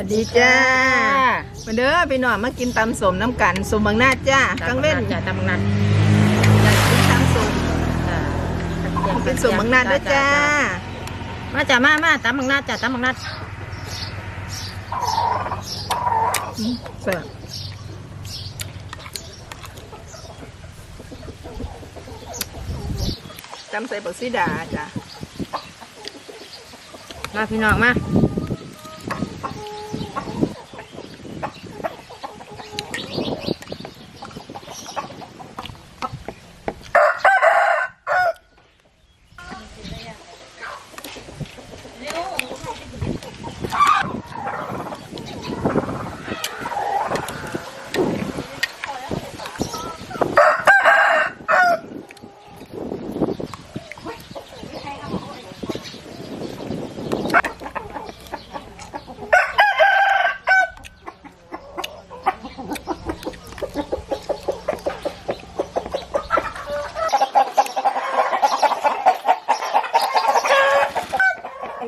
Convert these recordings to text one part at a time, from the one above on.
วัสดีจ้ามาเด้อพี่น้องมากินตำสมน้ำกันสมบางหน้าจ้ากังเว้นจ้าตำบักนัดอยากกินตำสมจ้าเป็นสมบางหน้าด้วยจ้ามาจ้ามามาตำบักนัดจ้าตำบักนัดเสิร์ฟตำใส่บักซีดาจ้ามาพี่น้องมา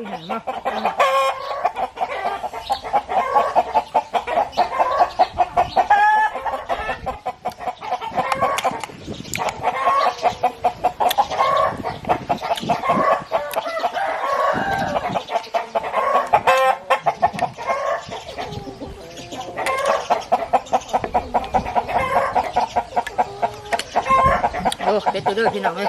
ไอ้หันมาโอ้เด็ดตัวเด้อพี่น้องเลย